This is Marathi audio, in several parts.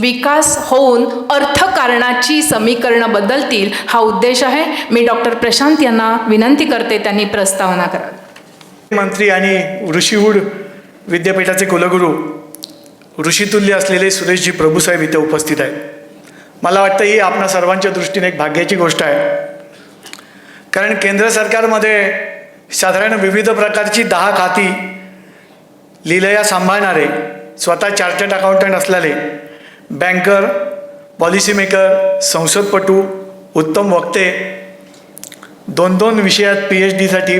विकास होऊन अर्थकारणाची समीकरणं बदलतील हा उद्देश आहे. मी डॉक्टर प्रशांत यांना विनंती करते त्यांनी प्रस्तावना करावी मंत्री आणि ऋषीवूड विद्यापीठाचे कुलगुरू ऋषितुल्य असलेले सुरेशजी प्रभूसाहेब इथे उपस्थित आहेत. मला वाटतं ही आपणा सर्वांच्या दृष्टीने एक भाग्याची गोष्ट आहे. कारण केंद्र सरकारमध्ये साधारण विविध प्रकारची दहा खाती लिलया सांभाळणारे स्वतः चार्टर्ड अकाउंटंट असलेले बँकर पॉलिसी मेकर संसदपटू उत्तम वक्ते दोन दोन विषयात पी एच डीसाठी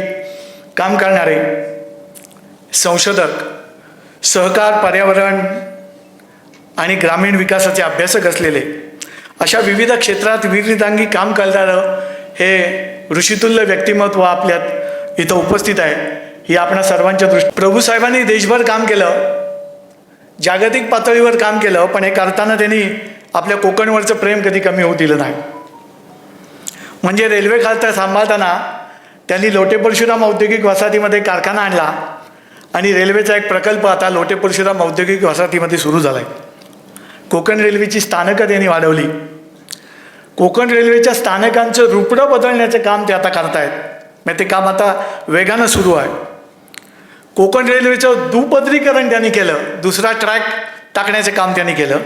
काम करणारे संशोधक सहकार पर्यावरण आणि ग्रामीण विकासाचे अभ्यासक असलेले अशा विविध क्षेत्रात विविधांगी काम करणारं हे ऋषितुल्य व्यक्तिमत्व आपल्यात इथं उपस्थित आहे. ही आपणा सर्वांच्या दृष्टी प्रभूसाहेबांनी देशभर काम केलं. जागतिक पातळीवर काम केलं पण हे करताना त्यांनी आपल्या कोकणवरचं प्रेम कधी कमी होऊ दिलं नाही. म्हणजे रेल्वे खालता सांभाळताना त्यांनी लोटे परशुराम औद्योगिक वसाहतीमध्ये कारखाना आणला आणि रेल्वेचा एक प्रकल्प आता लोटे परशुराम औद्योगिक वसाहतीमध्ये सुरू झाला आहे कोकण रेल्वेची स्थानकं त्यांनी वाढवली. कोकण रेल्वेच्या स्थानकांचं रुपडं बदलण्याचं काम ते आता करतायत. मग ते काम आता वेगानं सुरू आहे. कोकण रेल्वेचं दुपदरीकरण त्यांनी केलं. दुसरा ट्रॅक टाकण्याचं काम त्यांनी केलं.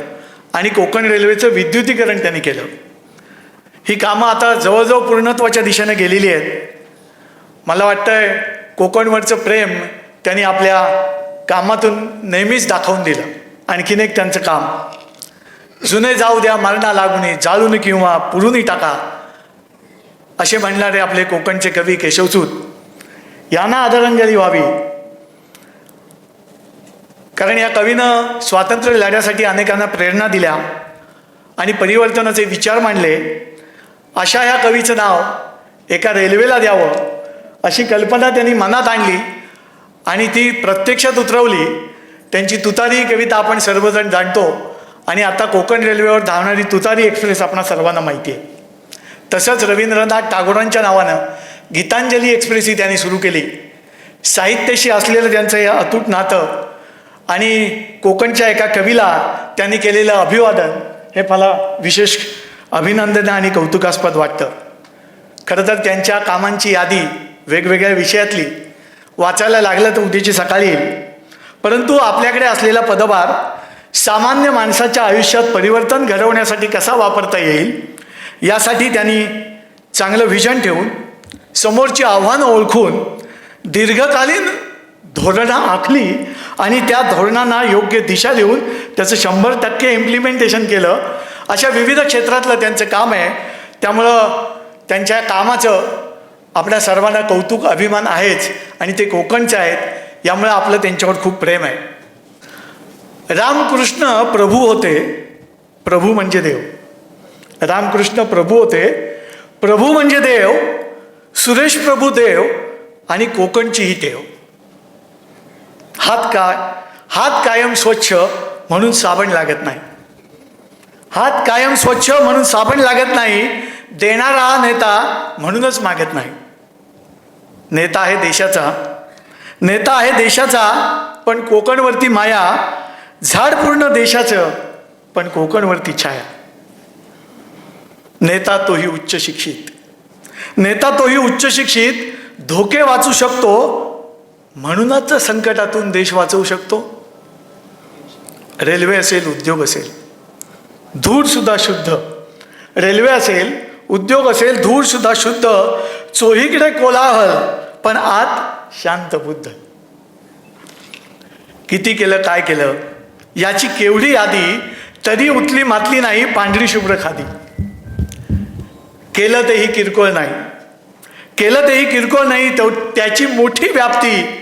आणि कोकण रेल्वेचं विद्युतीकरण त्यांनी केलं. ही कामं आता जवळजवळ पूर्णत्वाच्या दिशेने गेलेली आहेत. मला वाटतंय कोकणवरचं प्रेम त्यांनी आपल्या कामातून नेहमीच दाखवून दिलं. आणखीन एक त्यांचं काम. जुने जाऊ द्या मरणा लागून जाळून किंवा पुरूनही टाका असे म्हणणारे आपले कोकणचे कवी केशवसूत. यांना आदरांजली व्हावी. कारण या कवीनं स्वातंत्र्य लढ्यासाठी अनेकांना प्रेरणा दिल्या आणि परिवर्तनाचे विचार मांडले. अशा ह्या कवीचं नाव एका रेल्वेला द्यावं अशी कल्पना त्यांनी मनात आणली आणि ती प्रत्यक्षात उतरवली. त्यांची तुतारी कविता आपण सर्वजण जाणतो आणि आता कोकण रेल्वेवर धावणारी तुतारी एक्सप्रेस आपणा सर्वांना माहिती आहे. तसंच रवींद्रनाथ टागोरांच्या नावानं गीतांजली एक्सप्रेस ही त्यांनी सुरू केली. साहित्याशी असलेलं त्यांचं हे अतूट नातं आणि कोकणच्या एका कवीला त्यांनी केलेलं अभिवादन हे मला विशेष अभिनंदन आणि कौतुकास्पद वाटतं. खरं तर त्यांच्या कामांची यादी वेगवेगळ्या विषयातली. वाचायला लागलं तर उद्याची सकाळी येईल. परंतु आपल्याकडे असलेला पदभार सामान्य माणसाच्या आयुष्यात परिवर्तन घडवण्यासाठी कसा वापरता येईल यासाठी त्यांनी चांगलं व्हिजन ठेवून समोरची आव्हानं ओळखून दीर्घकालीन धोरणं आखली आणि त्या धोरणांना योग्य दिशा देऊन त्याचं शंभर टक्के इम्प्लिमेंटेशन केलं. अशा विविध क्षेत्रातलं त्यांचं काम आहे. त्यामुळं त्यांच्या कामाचं आपल्या सर्वांना कौतुक अभिमान आहेच आणि ते कोकणचे आहेत. यामुळे आपलं त्यांच्यावर खूप प्रेम आहे. रामकृष्ण प्रभू होते. प्रभू म्हणजे देव. रामकृष्ण प्रभू होते. प्रभू म्हणजे देव सुरेश प्रभू देव आणि कोकणचीही देव. हात काय हात कायम स्वच्छ म्हणून साबण लागत नाही. हात कायम स्वच्छ म्हणून साबण लागत नाही देणारा नेता म्हणूनच मागत नाही. नेता आहे देशाचा. नेता आहे देशाचा पण कोकणवरती माया झाड पूर्ण देशाचं पण कोकणवरती छाया. नेता तोही उच्च शिक्षित. नेता तोही उच्च शिक्षित धोके वाचू शकतो म्हणूनच संकटातून देश वाचवू शकतो. रेल्वे असेल उद्योग असेल धूळसुद्धा शुद्ध. रेल्वे असेल उद्योग असेल धूळसुद्धा शुद्ध. चोहीकडे कोलाहल पण आत शांत बुद्ध. किती केलं काय केलं? याची केवढी यादी तरी उतली मातली नाही पांढरी शुभ्र खादी. केलं तेही किरकोळ नाही. केलं तेही किरकोळ नाही तो त्याची मोठी व्याप्ती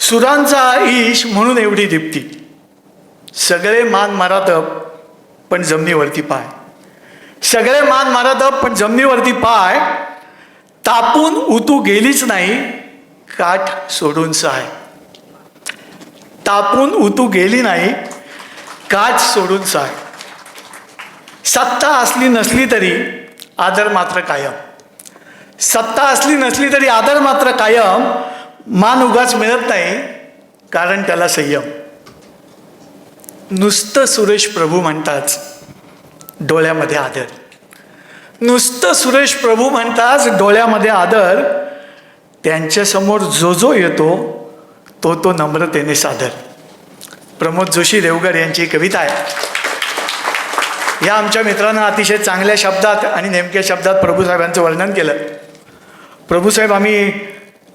सुरांचा ईश म्हणून एवढी दीप्ती. सगळे मान मारातप पण जमिनीवरती पाय. सगळे मान मारातप पण जमिनीवरती पाय. तापून उतू गेलीच नाही काठ सोडून सहाय तापून उतू गेली नाही काठ सोडून सहाय सत्ता असली नसली तरी आदर मात्र कायम. सत्ता असली नसली तरी आदर मात्र कायम मान उगाच मिळत नाही कारण त्याला संयम. नुसतं सुरेश प्रभू म्हणताच डोळ्यामध्ये आदर. नुसतं सुरेश प्रभू म्हणताच डोळ्यामध्ये आदर त्यांच्यासमोर जो जो येतो तो तो नम्रतेने सादर. प्रमोद जोशी देवगर यांची कविता आहे. या आमच्या मित्रांना अतिशय चांगल्या शब्दात आणि नेमक्या शब्दात प्रभूसाहेबांचं वर्णन केलं. प्रभूसाहेब आम्ही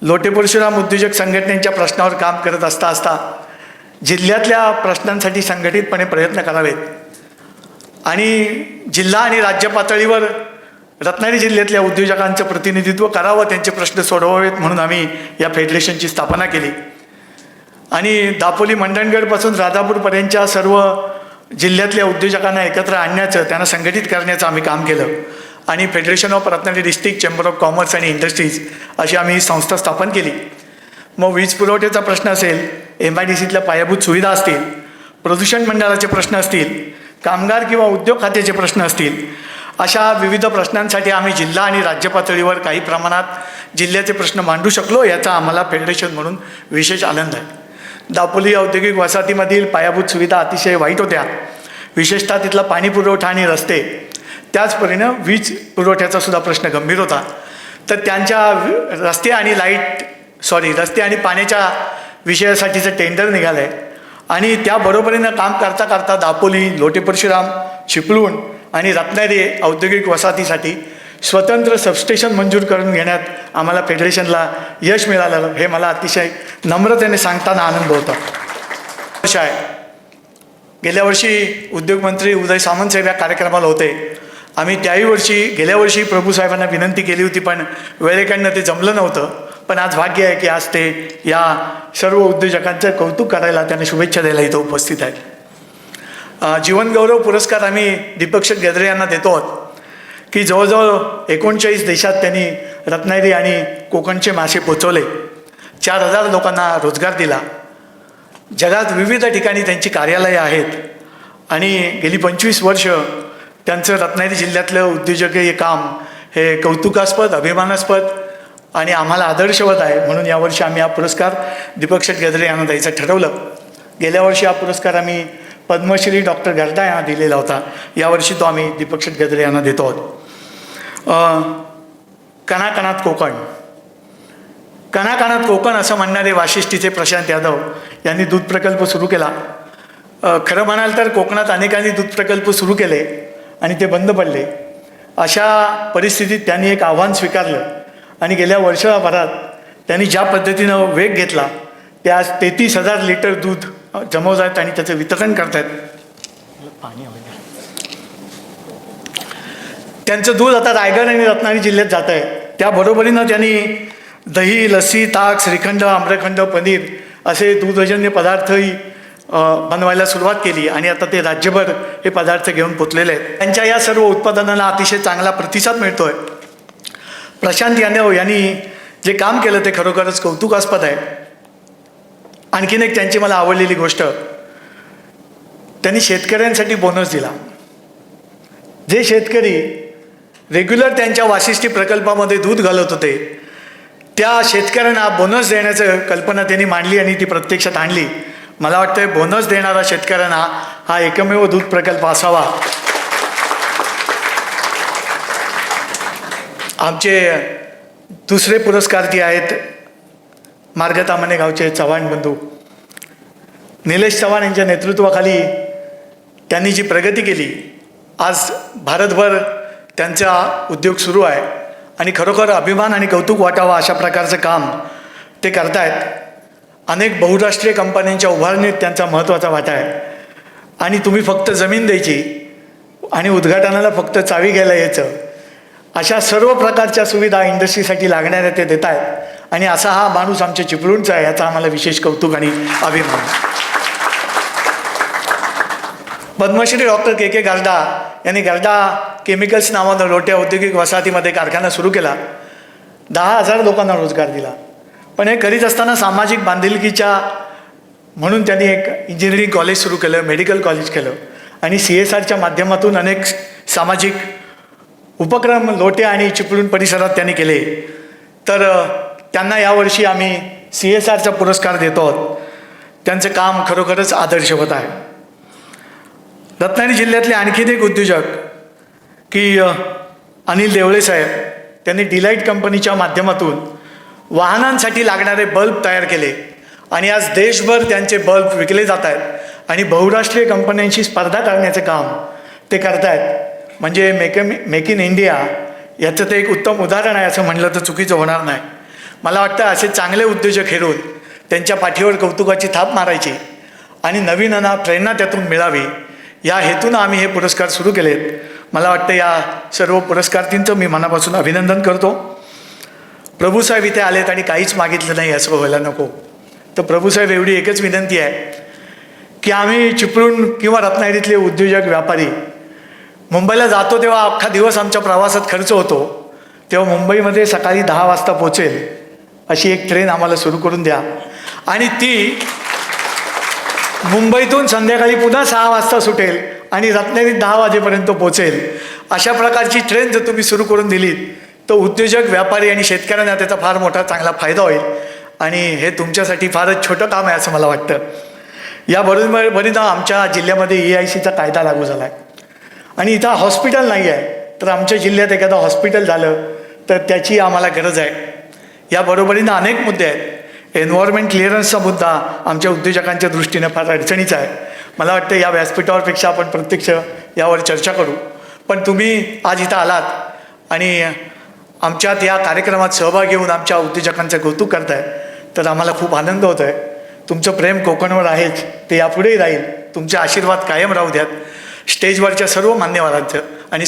लोटे परशुराम उद्योजक संघटनेच्या प्रश्नावर काम करत असता असता जिल्ह्यातल्या प्रश्नांसाठी संघटितपणे प्रयत्न करावेत. आणि जिल्हा आणि राज्य पातळीवर रत्नागिरी जिल्ह्यातल्या उद्योजकांचं प्रतिनिधित्व करावं त्यांचे प्रश्न सोडवावेत म्हणून आम्ही या फेडरेशनची स्थापना केली. आणि दापोली मंडणगडपासून राधापूरपर्यंतच्या सर्व जिल्ह्यातल्या उद्योजकांना एकत्र आणण्याचं त्यांना संघटित करण्याचं आम्ही काम केलं. आणि federation of Ratnagiri district chamber of commerce आणि इंडस्ट्रीज अशी आम्ही संस्था स्थापन केली. मग वीज पुरवठ्याचा प्रश्न असेल एम आय डी सीतल्या पायाभूत सुविधा असतील प्रदूषण मंडळाचे प्रश्न असतील कामगार किंवा उद्योग खात्याचे प्रश्न असतील अशा विविध प्रश्नांसाठी आम्ही जिल्हा आणि राज्य पातळीवर काही प्रमाणात जिल्ह्याचे प्रश्न मांडू शकलो याचा आम्हाला फेडरेशन म्हणून विशेष आनंद आहे. दापोली औद्योगिक वसाहतीमधील पायाभूत सुविधा अतिशय वाईट होत्या. विशेषतः तिथला पाणी पुरवठा आणि रस्ते त्याचपरीनं वीज पुरवठ्याचा सुद्धा प्रश्न गंभीर होता. तर त्यांच्या रस्ते आणि लाइट सॉरी रस्ते आणि पाण्याच्या विषयासाठीचं टेंडर निघालं आहे आणि त्याबरोबरीनं काम करता करता दापोली लोटे परशुराम चिपळूण आणि रत्नागिरी औद्योगिक वसाहतीसाठी स्वतंत्र सबस्टेशन मंजूर करून घेण्यात आम्हाला फेडरेशनला यश मिळालं. हे मला अतिशय नम्रतेने सांगताना आनंद होता. वर्ष आहे. गेल्या वर्षी उद्योगमंत्री उदय सामंतसाहेब या कार्यक्रमाला होते. आम्ही त्याही वर्षी गेल्या वर्षी प्रभू साहेबांना विनंती केली होती पण वेळेकडनं ते जमलं नव्हतं. पण आज भाग्य आहे की आज ते या सर्व उद्योजकांचं कौतुक करायला त्यांना शुभेच्छा द्यायला इथं उपस्थित आहेत. जीवनगौरव पुरस्कार आम्ही दीपक गेदरे यांना देतो आहोत की जवळजवळ एकोणचाळीस देशात त्यांनी रत्नागिरी आणि कोकणचे मासे पोचवले. चार हजार लोकांना रोजगार दिला. जगात विविध ठिकाणी त्यांची कार्यालयं आहेत. आणि गेली पंचवीस वर्ष त्यांचं रत्नागिरी जिल्ह्यातलं उद्योजकीय काम हे कौतुकास्पद अभिमानास्पद आणि आम्हाला आदर्शवत आहे. म्हणून यावर्षी आम्ही हा पुरस्कार दीपक शेठ गदरे यांना द्यायचं ठरवलं. गेल्या वर्षी हा पुरस्कार आम्ही पद्मश्री डॉक्टर गर्दा यांना दिलेला होता. यावर्षी तो आम्ही दीपक शेठ गदरे यांना देतो आहोत. कणाकणात कोकण. कणाकणात कोकण असं म्हणणारे वाशिष्ठीचे प्रशांत यादव यांनी दूध प्रकल्प सुरू केला. खरं म्हणाल तर कोकणात अनेकांनी दूध प्रकल्प सुरू केले. आणि ते बंद पडले. अशा परिस्थितीत त्यांनी एक आव्हान स्वीकारलं. आणि गेल्या वर्षभरात त्यांनी ज्या पद्धतीनं वेग घेतला ते आज तेहतीस हजार लिटर दूध जमवत आहेत आणि त्याचं वितरण करत आहेत. पाणी त्यांचं दूध आता रायगड आणि रत्नागिरी जिल्ह्यात जात आहे. त्याबरोबरीनं त्यांनी दही लस्सी ताक श्रीखंड आम्रखंड पनीर असे दूधजन्य पदार्थही बनवायला सुरुवात केली आणि आता ते राज्यभर हे पदार्थ घेऊन पोचलेले आहेत. त्यांच्या या सर्व उत्पादनांना अतिशय चांगला प्रतिसाद मिळतो आहे प्रशांत यादव यांनी जे काम केलं ते खरोखरच कौतुकास्पद आहे. आणखीन एक त्यांची मला आवडलेली गोष्ट त्यांनी शेतकऱ्यांसाठी बोनस दिला. जे शेतकरी रेग्युलर त्यांच्या वाशिष्ठी प्रकल्पामध्ये दूध घालत होते त्या शेतकऱ्यांना बोनस देण्याचं कल्पना त्यांनी मांडली आणि ती प्रत्यक्षात आणली. मला वाटतं बोनस देणारा शेतकऱ्यांना हा एकमेव दूध प्रकल्प असावा. आमचे दुसरे पुरस्कारती आहेत मार्गतामाने गावचे चव्हाण बंधू. निलेश चव्हाण यांच्या नेतृत्वाखाली त्यांनी जी प्रगती केली आज भारतभर त्यांचा उद्योग सुरू आहे. आणि खरोखर अभिमान आणि कौतुक वाटावा अशा प्रकारचं काम ते करतायत. अनेक बहुराष्ट्रीय कंपन्यांच्या उभारणीत त्यांचा महत्त्वाचा वाटा आहे. आणि तुम्ही फक्त जमीन द्यायची आणि उद्घाटनाला फक्त चावी घ्यायला यायचं. अशा सर्व प्रकारच्या सुविधा इंडस्ट्रीसाठी लागणाऱ्या ते देत आहेत आणि असा हा माणूस आमच्या चिपळूणचा आहे याचा आम्हाला विशेष कौतुक आणि अभिमान. पद्मश्री डॉक्टर के के गारडा यांनी गारडा केमिकल्स नावानं लोट्या औद्योगिक वसाहतीमध्ये कारखाना सुरू केला. दहा हजार लोकांना रोजगार दिला. पण हे करीत असताना सामाजिक बांधिलकीच्या म्हणून त्यांनी एक इंजिनिअरिंग कॉलेज सुरू केलं मेडिकल कॉलेज केलं. आणि सी एस आरच्या माध्यमातून अनेक सामाजिक उपक्रम लोटे आणि चिपळूण परिसरात त्यांनी केले. तर त्यांना यावर्षी आम्ही सी एस आरचा पुरस्कार देतो आहोत. त्यांचं काम खरोखरच आदर्शवत आहे. रत्नागिरी जिल्ह्यातले आणखीन एक उद्योजक की अनिल देवळे साहेब त्यांनी डिलाईट कंपनीच्या माध्यमातून वाहनांसाठी लागणारे बल्ब तयार केले. आणि आज देशभर त्यांचे बल्ब विकले जात आहेत. आणि बहुराष्ट्रीय कंपन्यांशी स्पर्धा करण्याचे काम ते करतायत. म्हणजे मेक मेक इन इंडिया याचं ते एक उत्तम उदाहरण आहे असं म्हणलं तर चुकीचं होणार नाही. मला वाटतं असे चांगले उद्योजक हेरून त्यांच्या पाठीवर कौतुकाची थाप मारायची आणि नवीनांना प्रेरणा त्यातून मिळावी या हेतून आम्ही हे पुरस्कार सुरू केलेत. मला वाटतं या सर्व पुरस्कार्थींचं मी मनापासून अभिनंदन करतो. प्रभूसाहेब इथे आलेत आणि काहीच मागितलं नाही असं व्हायला नको. तर प्रभूसाहेब एवढी एकच विनंती आहे की आम्ही चिपळूण किंवा रत्नागिरीतले उद्योजक व्यापारी मुंबईला जातो तेव्हा अख्खा दिवस आमच्या प्रवासात खर्च होतो तेव्हा मुंबईमध्ये सकाळी दहा वाजता पोचेल अशी एक ट्रेन आम्हाला सुरू करून द्या. आणि ती मुंबईतून संध्याकाळी पुन्हा सहा वाजता सुटेल आणि रत्नागिरीत दहा वाजेपर्यंत पोचेल. अशा प्रकारची ट्रेन जर तुम्ही सुरू करून दिलीत तर उद्योजक व्यापारी आणि शेतकऱ्यांना त्याचा फार मोठा चांगला फायदा होईल. आणि हे तुमच्यासाठी फारच छोटं काम आहे असं मला वाटतं. याबरोबर बरीच आमच्या जिल्ह्यामध्ये ए आय सीचा कायदा लागू झाला आहे आणि इथं हॉस्पिटल नाही आहे. तर आमच्या जिल्ह्यात एखादं हॉस्पिटल झालं तर त्याची आम्हाला गरज आहे. या बरोबरीनं अनेक मुद्दे आहेत. एन्व्हायरमेंट क्लिअरन्सचा मुद्दा आमच्या उद्योजकांच्या दृष्टीने फार अडचणीचा आहे. मला वाटतं या व्यासपीठावरपेक्षा आपण प्रत्यक्ष यावर चर्चा करू. पण तुम्ही आज इथं आलात आणि आमच्यात या कार्यक्रमात सहभाग घेऊन आमच्या उद्योजकांचं कौतुक करताय तर आम्हाला खूप आनंद होत आहे तुमचं प्रेम कोकणवर आहेच ते यापुढेही राहील. तुमचे आशीर्वाद कायम राहू द्यात. स्टेजवरच्या सर्व मान्यवरांचं आणि